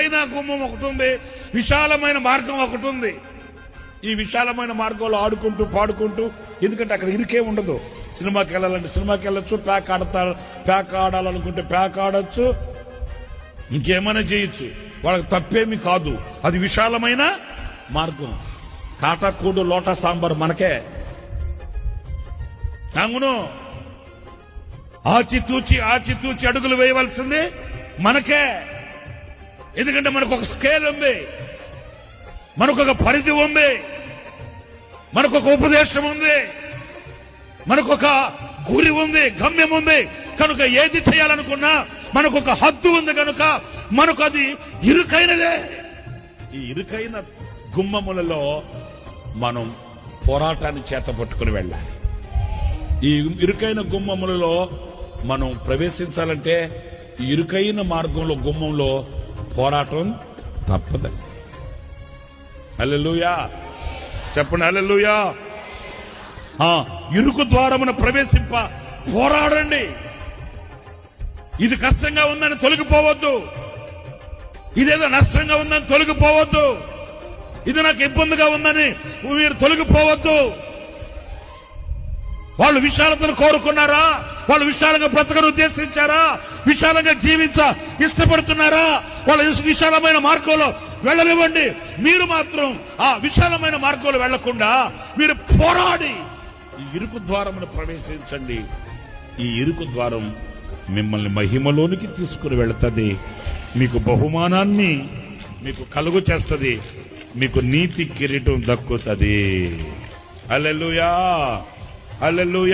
ఇరుకైన కుంభం ఒకటి ఉంది. విశాలమైన మార్గం ఒకటి ఉంది. ఈ విశాలమైన మార్గంలో ఆడుకుంటూ పాడుకుంటూ ఎందుకంటే అక్కడ ఇరికే ఉండదు. సినిమాకి వెళ్ళాలంటే సినిమాకి వెళ్ళొచ్చు ప్యాక్ ఆడతా ప్యాక్ ఆడాలనుకుంటే ప్యాక్ ఆడొచ్చు. ఇంకేమైనా చేయొచ్చు. వాళ్ళకి తప్పేమి కాదు. అది విశాలమైన మార్గం. కాటాకూడు లోటా సాంబార్ మనకే. అవును ఆచితూచి ఆచితూచి అడుగులు వేయవలసింది మనకే. ఎందుకంటే మనకు ఒక స్కేల్ ఉంది. మనకు ఒక పరిధి ఉంది. మనకు ఒక ఉపదేశం ఉంది. మనకు ఒక గురి ఉంది గమ్యం ఉంది. కనుక ఏది చేయాలనుకున్నా మనకు ఒక హద్దు ఉంది కనుక మనకు అది ఇరుకైనదే. ఈ ఇరుకైన గుమ్మములలో మనం పోరాటాన్ని చేత పట్టుకుని వెళ్ళాలి. ఈ ఇరుకైన గుమ్మములలో మనం ప్రవేశించాలంటే ఇరుకైన మార్గంలో గుమ్మంలో పోరాటం తప్పదండి అల్లెలుయా చెప్పండి అల్లెలుయా ఆ ఇరుకు ద్వారమున ప్రవేశింప పోరాడండి. ఇది కష్టంగా ఉందని తొలగిపోవద్దు. ఇదేదో నష్టంగా ఉందని తొలగిపోవద్దు. ఇది నాకు ఇబ్బందిగా ఉందని మీరు తొలగిపోవద్దు. వాళ్ళు విశాలతను కోరుకున్నారా? వాళ్ళు విశాలంగా బ్రతకను ఉద్దేశించారా? విశాలంగా జీవించ ఇష్టపడుతున్నారా? వాళ్ళ విశాలమైన మార్గంలో వెళ్ళనివ్వండి. మీరు మాత్రం ఆ విశాలమైన మార్గంలో వెళ్ళకుండా మీరు పోరాడి ఈ ఇరుకు ద్వారమును ప్రవేశించండి. ఈ ఇరుకు ద్వారం మిమ్మల్ని మహిమలోనికి తీసుకుని వెళుతుంది. మీకు బహుమానాన్ని మీకు కలుగు చేస్తుంది. మీకు నీతి కిరీటం దక్కుతుంది. Alleluia alleluia